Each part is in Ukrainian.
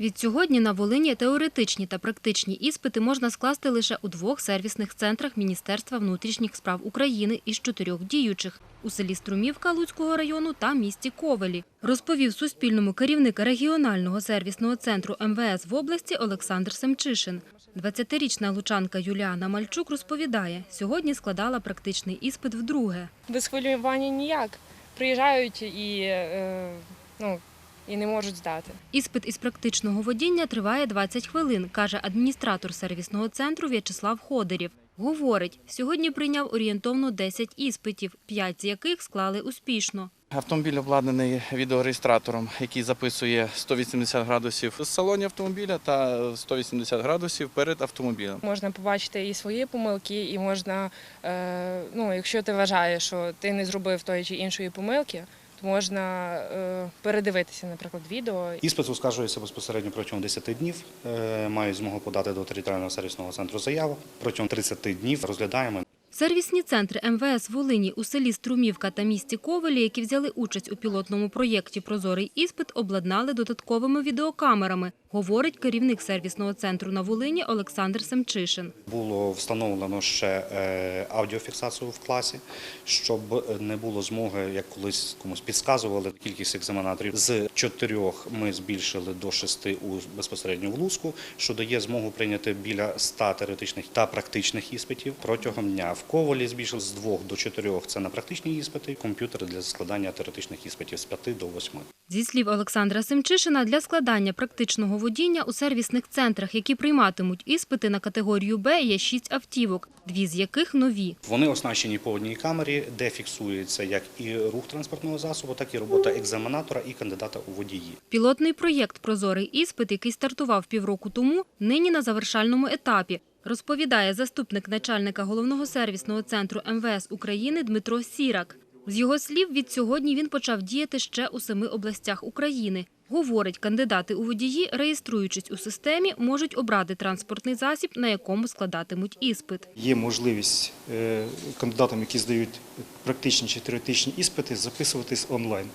Відсьогодні на Волині теоретичні та практичні іспити можна скласти лише у двох сервісних центрах Міністерства внутрішніх справ України із чотирьох діючих – у селі Струмівка Луцького району та місті Ковелі, розповів Суспільному керівник регіонального сервісного центру МВС в області Олександр Семчишин. 20-річна лучанка Юліана Мальчук розповідає, сьогодні складала практичний іспит вдруге. Без хвилювання ніяк. Приїжджають і, е, ну, і не можуть здати. Іспит із практичного водіння триває 20 хвилин, каже адміністратор сервісного центру В'ячеслав Ходерів. Говорить, сьогодні прийняв орієнтовно 10 іспитів, 5 з яких склали успішно. Автомобіль обладнаний відеореєстратором, який записує 180 градусів з салоні автомобіля та 180 градусів перед автомобілем. Можна побачити і свої помилки, і можна, е, ну, якщо ти вважаєш, що ти не зробив тої чи іншої помилки, можна е, передивитися, наприклад, відео. Іспит оскаржується безпосередньо протягом 10 днів. Е, Мають змогу подати до територіального сервісного центру заяву. Протягом 30 днів розглядаємо. Сервісні центри МВС Волині у селі Струмівка та місті Ковелі, які взяли участь у пілотному проєкті Прозорий іспит, обладнали додатковими відеокамерами, говорить керівник сервісного центру на Волині Олександр Семчишин. Було встановлено ще е, аудіофіксацію в класі, щоб не було змоги, як колись комусь підказували, кількість екзаменаторів з чотирьох ми збільшили до шести у безпосередньо в Луцьку, що дає змогу прийняти біля 100 теоретичних та практичних іспитів протягом дня. Ковалі збільшили з двох до чотирьох це на практичні іспити, комп'ютери для складання теоретичних іспитів з п'яти до восьми. Зі слів Олександра Семчишина, для складання практичного водіння у сервісних центрах, які прийматимуть іспити на категорію Б, є шість автівок, дві з яких нові. Вони оснащені по одній камері, де фіксується як і рух транспортного засобу, так і робота екзаменатора і кандидата у водії. Пілотний проєкт Прозорий іспит, який стартував півроку тому, нині на завершальному етапі. Розповідає заступник начальника головного сервісного центру МВС України Дмитро Сірак. З його слів, від сьогодні він почав діяти ще у семи областях України. Говорить, кандидати у водії, реєструючись у системі, можуть обрати транспортний засіб, на якому складатимуть іспит. Є можливість е, кандидатам, які здають практичні чи теоретичні іспити, записуватись онлайн.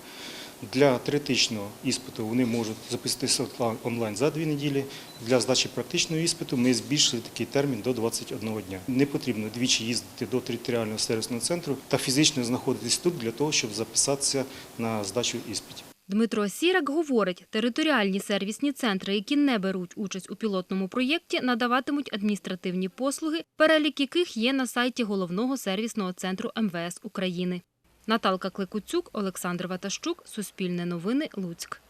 Для теоретичного іспиту вони можуть записатися онлайн за дві неділі. Для здачі практичного іспиту ми збільшили такий термін до 21 дня. Не потрібно двічі їздити до територіального сервісного центру та фізично знаходитись тут для того, щоб записатися на здачу іспитів. Дмитро Сірак говорить, територіальні сервісні центри, які не беруть участь у пілотному проєкті, надаватимуть адміністративні послуги, перелік яких є на сайті головного сервісного центру МВС України. Наталка Кликуцюк, Олександр Ватащук, Суспільне новини, Луцьк.